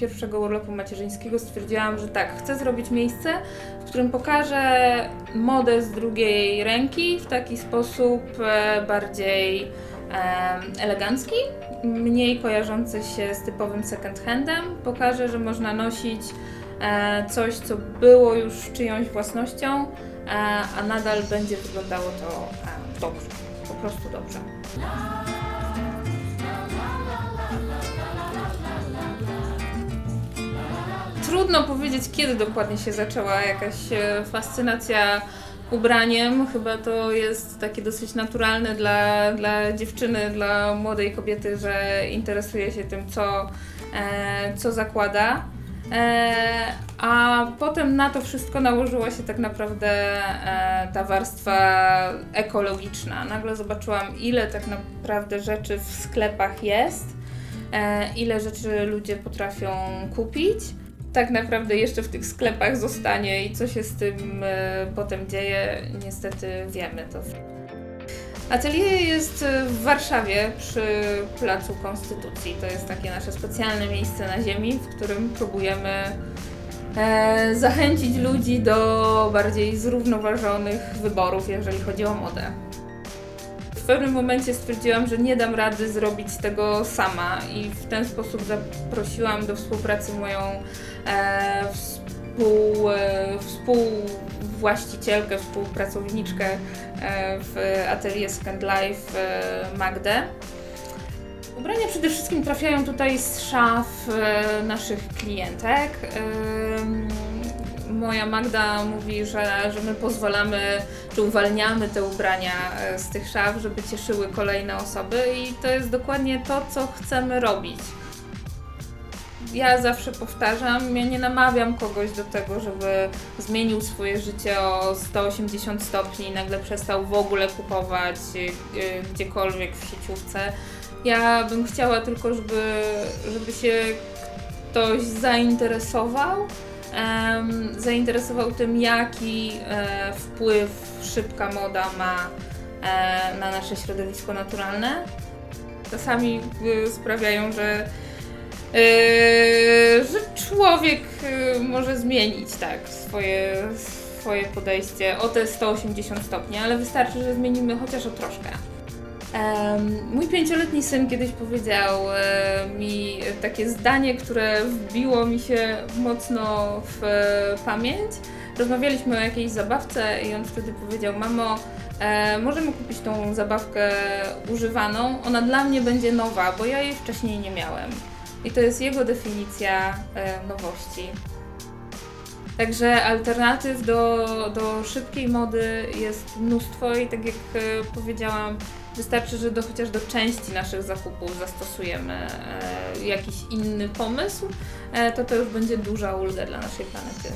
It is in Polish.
pierwszego urlopu macierzyńskiego stwierdziłam, że tak, chcę zrobić miejsce, w którym pokażę modę z drugiej ręki w taki sposób e, bardziej elegancki, mniej kojarzący się z typowym second handem. Pokażę, że można nosić e, coś, co było już czyjąś własnością, e, a nadal będzie wyglądało to dobrze, po prostu dobrze. Trudno powiedzieć, kiedy dokładnie się zaczęła jakaś e, fascynacja ubraniem. Chyba to jest takie dosyć naturalne dla, dla dziewczyny, dla młodej kobiety, że interesuje się tym, co, e, co zakłada. E, a potem na to wszystko nałożyła się tak naprawdę e, ta warstwa ekologiczna. Nagle zobaczyłam, ile tak naprawdę rzeczy w sklepach jest, e, ile rzeczy ludzie potrafią kupić tak naprawdę jeszcze w tych sklepach zostanie i co się z tym e, potem dzieje, niestety wiemy to. Atelier jest e, w Warszawie przy Placu Konstytucji. To jest takie nasze specjalne miejsce na ziemi, w którym próbujemy e, zachęcić ludzi do bardziej zrównoważonych wyborów, jeżeli chodzi o modę. Pewnym momencie stwierdziłam, że nie dam rady zrobić tego sama i w ten sposób zaprosiłam do współpracy moją e, współ, e, współwłaścicielkę, współpracowniczkę e, w atelier Second Life e, Magdę. Ubrania przede wszystkim trafiają tutaj z szaf e, naszych klientek. Ym, Moja Magda mówi, że, że my pozwalamy, czy uwalniamy te ubrania e, z tych szaf, żeby cieszyły kolejne osoby i to jest dokładnie to, co chcemy robić. Ja zawsze powtarzam, ja nie namawiam kogoś do tego, żeby zmienił swoje życie o 180 stopni i nagle przestał w ogóle kupować y, gdziekolwiek w sieciówce. Ja bym chciała tylko, żeby, żeby się ktoś zainteresował, zainteresował tym, jaki e, wpływ szybka moda ma e, na nasze środowisko naturalne. Czasami y, sprawiają, że że człowiek może zmienić tak swoje, swoje podejście o te 180 stopni, ale wystarczy, że zmienimy chociaż o troszkę. Mój pięcioletni syn kiedyś powiedział e, mi takie zdanie, które wbiło mi się mocno w e, pamięć. Rozmawialiśmy o jakiejś zabawce i on wtedy powiedział: Mamo, e, możemy kupić tą zabawkę używaną, ona dla mnie będzie nowa, bo ja jej wcześniej nie miałem. I to jest jego definicja nowości. Także alternatyw do, do szybkiej mody jest mnóstwo i tak jak e, powiedziałam, wystarczy, że do, chociaż do części naszych zakupów zastosujemy e, jakiś inny pomysł, e, to to już będzie duża ulga dla naszej planety.